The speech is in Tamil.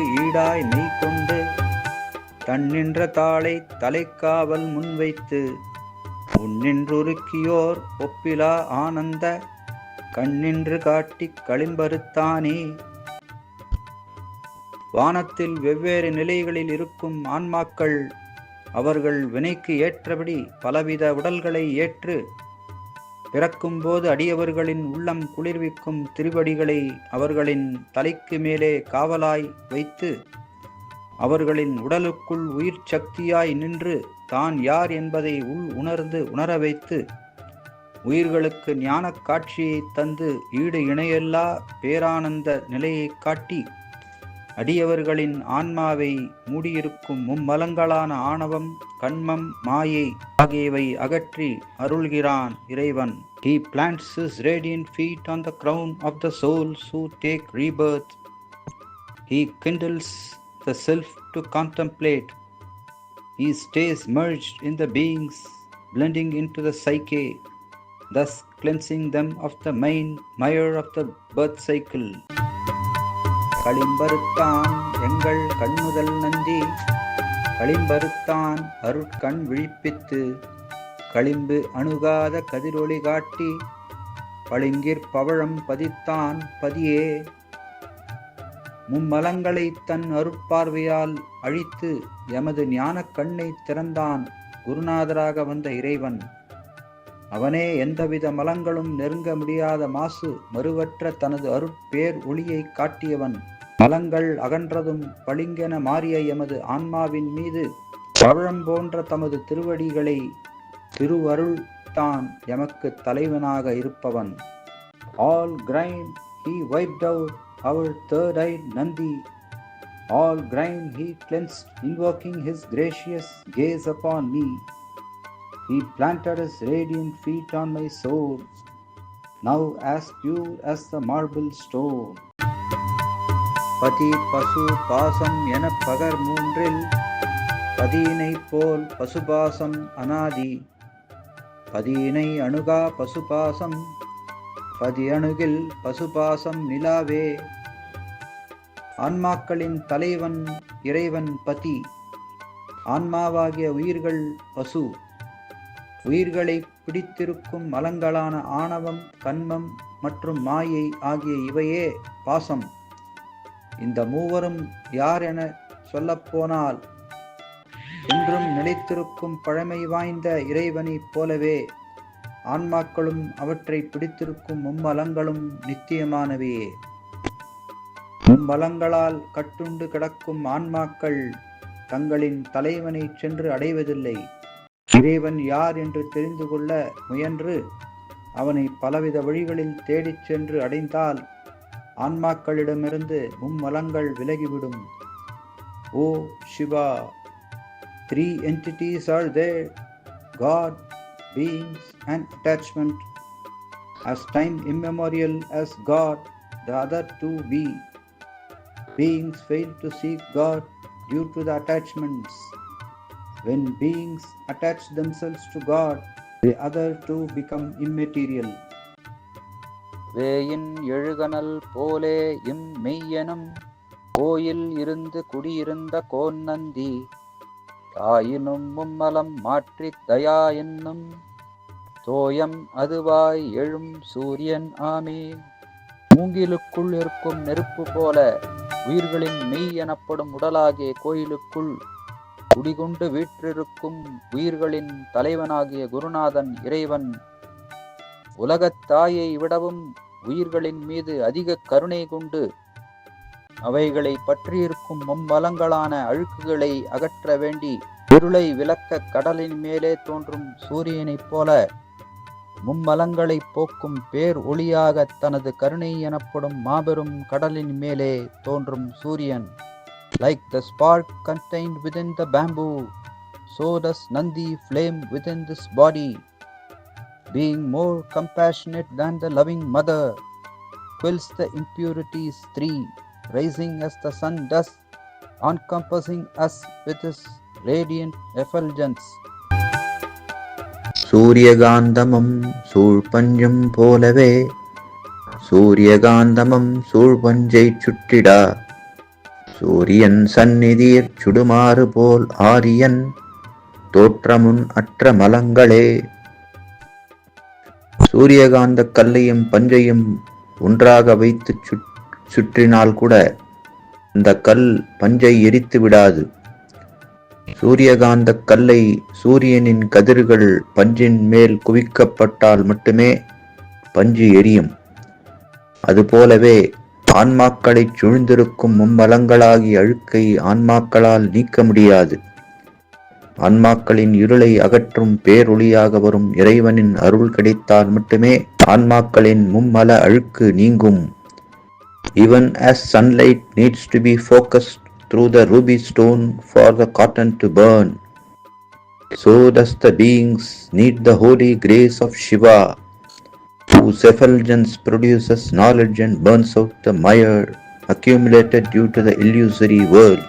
சக்தியாய் மெய்கொண்டு தன்னின்ற தாளை தலைக்காவல் முன்வைத்து உன்னின்றுருக்கியோர் ஒப்பிலா ஆனந்த கண்ணின்று காட்டிக் களிம்பருத்தானே வானத்தில் வெவ்வேறு நிலைகளில் இருக்கும் ஆன்மாக்கள் அவர்கள் வினைக்கு ஏற்றபடி பலவித உடல்களை ஏற்று பிறக்கும்போது அடியவர்களின் உள்ளம் குளிர்விக்கும் திருவடிகளை அவர்களின் தலைக்கு மேலே காவலாய் வைத்து அவர்களின் உடலுக்குள் உயிர் சக்தியாய் நின்று தான் யார் என்பதை உள் உணர்ந்து உணர வைத்து உயிர்களுக்கு ஞானக் காட்சியை தந்து ஈடு இணையெல்லா பேரானந்த நிலையை காட்டி அடியவர்களின் ஆன்மாவை மூடியிருக்கும் மும்மலங்களான ஆணவம் கண்மம் மாயை ஆகியவை அகற்றி அருள்கிறான் இறைவன் He plants his radiant feet on the crown of the souls who take rebirth. He kindles the self to contemplate. He stays merged in the beings, blending into the psyche, thus cleansing them of the main mire of the birth cycle. களிம்பருத்தான் எங்கள் கண்ணுதல் நந்தி. களிம்பருத்தான் அருட்கண் விழிப்பித்து களிம்பு அணுகாத கதிரொளி காட்டி பளிங்கிற் பவழம் பதித்தான் பதியே. மும்மலங்களை தன் அருட்பார்வையால் அழித்து எமது ஞானக் கண்ணை திறந்தான் குருநாதராக வந்த இறைவன். அவனே எந்தவித மலங்களும் நெருங்க முடியாத மாசு மறுவற்ற தனது அருட்பேர் ஒளியை காட்டியவன். மலங்கள் அகன்றதும் பளிங்கென மாறிய எமது ஆன்மாவின் மீது பழம் போன்ற தமது திருவடிகளை திருவருள் தான் எமக்கு தலைவனாக இருப்பவன். All grime he wiped out our dirt I Nandi all grime he cleansed invoking his gracious gaze upon me He planted his radiant feet on my soul, now as pure as the marble stone. பதி பசு பாசம் என பகர் மூன்றில் பதியினை போல் பசுபாசம் அனாதி. பதியினை அணுகா பசுபாசம் பதி அணுகில் பசுபாசம் நிலாவே. ஆன்மாக்களின் தலைவன் இறைவன் பதி. ஆன்மாவாகிய உயிர்கள் பசு. உயிர்களை பிடித்திருக்கும் மலங்களான ஆணவம் கண்மம் மற்றும் மாயை ஆகிய இவையே பாசம். இந்த மூவரும் யார் என சொல்லப்போனால் என்றும் நிலைத்திருக்கும் பழமை வாய்ந்த இறைவனைப் போலவே ஆன்மாக்களும் அவற்றை பிடித்திருக்கும் மும்மலங்களும் நித்தியமானவையே மும்மலங்களால் கட்டுண்டு கிடக்கும் ஆன்மாக்கள் தங்களின் தலைவனை சென்று அடைவதில்லை. இறைவன் யார் என்று தெரிந்து கொள்ள முயன்று அவனை பலவித வழிகளில் தேடிச் சென்று அடைந்தால் ஆன்மாக்களிடமிருந்து மும்மலங்கள் விலகிவிடும் O Shiva three entities are there god beings and attachment as time immemorial as God, the other two be. Beings fail to seek God due to the attachments. When beings attach themselves to God, the other two become immaterial. வேயின் எழுகனல் போலே இம் மெய்யனும் கோயில் இருந்து குடியிருந்த கோன்னந்தி தாயினும் மும்மலம் மாற்றித் தயா என்னும் தோயம் அதுவாய் எழும் சூரியன் ஆமே. மூங்கிலுக்குள் இருக்கும் நெருப்பு போல உயிர்களின் மெய் எனப்படும் உடலாகிய கோயிலுக்குள் குடிகொண்டு வீற்றிருக்கும் உயிர்களின் தலைவனாகிய குருநாதன் இறைவன் உலகத் தாயை விடவும் உயிர்களின் மீது அதிக கருணை கொண்டு அவைகளை பற்றியிருக்கும் மும்மலங்களான அழுக்குகளை அகற்ற வேண்டி இருளை விளக்க கடலின் மேலே தோன்றும் சூரியனைப் போல மும்மலங்களை போக்கும் பேர் ஒளியாக தனது கருணை எனப்படும் மாபெரும் கடலின் மேலே தோன்றும் சூரியன். Like the spark contained within the bamboo so does nandi flame within this body. Being more compassionate than the loving mother quells the impurities three rising as the sun does encompassing us with his radiant effulgence சூரியகாந்தமம் சூழ்பஞ்சம் போலவே சூரியகாந்தமம் சூழ்பஞ்சை சுற்றிடா சூரியன் சந்நிதியிற் சுடுமாறு போல் ஆரியன் தோற்றமுன் அற்ற மலங்களே சூரியகாந்த கல்லையும் பஞ்சையும் ஒன்றாக வைத்து சுற்றினால் கூட இந்த கல் பஞ்சை எரித்து விடாது. சூரியகாந்த கல்லை சூரியனின் கதிர்கள் பஞ்சின் மேல் குவிக்கப்பட்டால் மட்டுமே பஞ்சு எரியும். அதுபோலவே ஆன்மாக்களைச் சூழ்ந்திருக்கும் மும்மலங்களாகிய அழுக்கை ஆன்மாக்களால் நீக்க முடியாது. ஆன்மாக்களின் இருளை அகற்றும் பேரொளியாக வரும் இறைவனின் அருள் கிடைத்தால் மட்டுமே ஆன்மாக்களின் மும்மல அழுக்கு நீங்கும் Even as sunlight needs to be focused through the ruby stone for the cotton to burn, so does the beings need the holy grace of Shiva, whose effulgence produces knowledge and burns out the mire accumulated due to the illusory world.